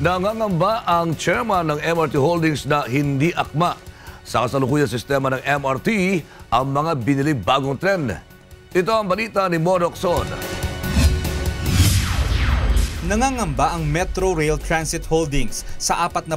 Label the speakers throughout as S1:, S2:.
S1: Nangangamba ang chairman ng MRT Holdings na hindi akma sa kasalukuyang sistema ng MRT ang mga binili bagong tren. Ito ang balita ni Morokson.
S2: Nangangamba ang Metro Rail Transit Holdings sa 48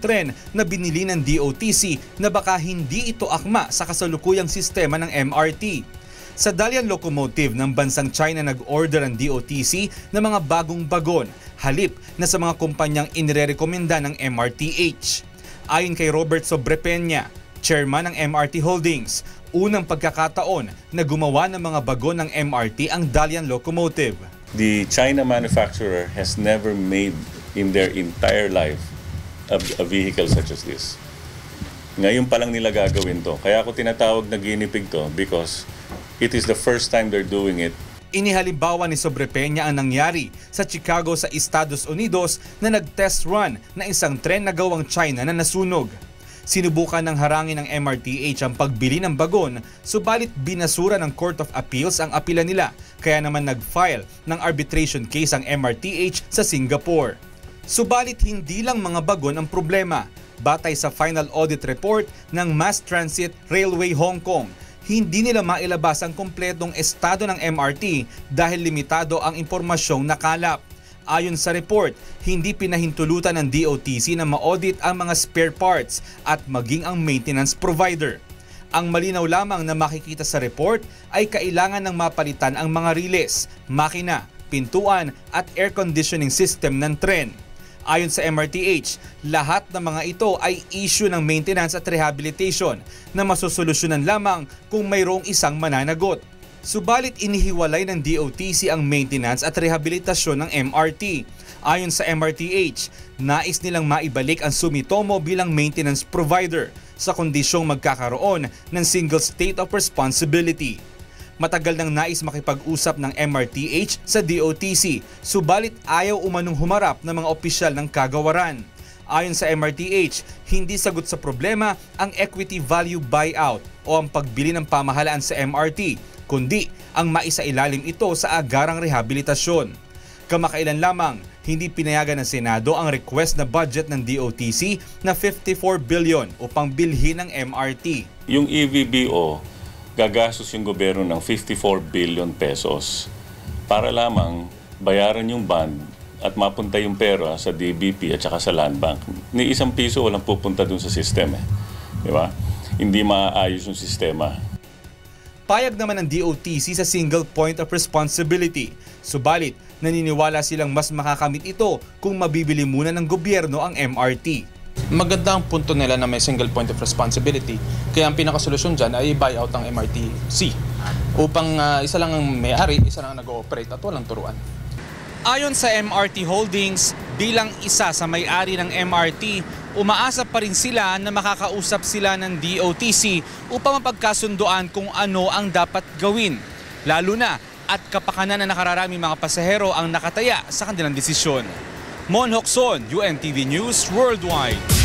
S2: tren na binili ng DOTC na baka hindi ito akma sa kasalukuyang sistema ng MRT. Sa Dalian Locomotive ng bansang China nag-order ang DOTC ng mga bagong bagon halip na sa mga kumpanyang inirekomenda ng MRTH. Ayon kay Robert Sobrepeña, chairman ng MRT Holdings, unang pagkakataon na gumawa ng mga bagon ng MRT ang Dalian Locomotive.
S3: The China manufacturer has never made in their entire life a, vehicle such as this. Ngayon pa lang nila gagawin to. Kaya ako tinatawag na ginipig to because it is the first time they're doing it
S2: Inihalimbawa ni Sobrepeña ang nangyari sa Chicago sa Estados Unidos na nag-test run na isang tren na gawang China na nasunog. Sinubukan ng harangin ng MRTH ang pagbili ng bagon, subalit binasura ng Court of Appeals ang apila nila, kaya naman nag-file ng arbitration case ang MRTH sa Singapore. Subalit hindi lang mga bagon ang problema. Batay sa final audit report ng Mass Transit Railway Hong Kong, hindi nila mailabas ang kompletong estado ng MRT dahil limitado ang impormasyong nakalap. Ayon sa report, hindi pinahintulutan ng DOTC na ma-audit ang mga spare parts at maging ang maintenance provider. Ang malinaw lamang na makikita sa report ay kailangan ng mapalitan ang mga riles, makina, pintuan at air conditioning system ng tren. Ayon sa MRTH, lahat ng mga ito ay issue ng maintenance at rehabilitation na masusolusyonan lamang kung mayroong isang mananagot. Subalit inihiwalay ng DOTC ang maintenance at rehabilitasyon ng MRT. Ayon sa MRTH, nais nilang maibalik ang Sumitomo bilang maintenance provider sa kondisyong magkakaroon ng single state of responsibility. Matagal nang nais makipag-usap ng MRTH sa DOTC, subalit ayaw umanong humarap ng mga opisyal ng kagawaran. Ayon sa MRTH, hindi sagot sa problema ang equity value buyout o ang pagbili ng pamahalaan sa MRT, kundi ang maisailalim ito sa agarang rehabilitasyon. Kamakailan lamang, hindi pinayagan ng Senado ang request na budget ng DOTC na 54 billion upang bilhin ng MRT.
S3: Yung EVBO, gagastos yung gobyerno ng 54 billion pesos para lamang bayaran yung bond at mapunta yung pera sa DBP at saka sa Land Bank. Ni isang piso walang pupunta dun sa system eh. Di ba? Hindi maayos yung sistema.
S2: Payag naman ng DOTC sa single point of responsibility. Subalit, naniniwala silang mas makakamit ito kung mabibili muna ng gobyerno ang MRT.
S4: Maganda ang punto nila na may single point of responsibility. Kaya ang pinakasolusyon dyan ay buyout ang MRTC. Upang ah, isa lang ang may-ari, isa lang ang nag-ooperate at walang turuan. Ayon sa MRT Holdings, bilang isa sa may-ari ng MRT, umaasa pa rin sila na makakausap sila ng DOTC upang mapagkasunduan kung ano ang dapat gawin. Lalo na at kapakanan na nakararami mga pasahero ang nakataya sa kanilang desisyon. Mon Hokson, UNTV News Worldwide.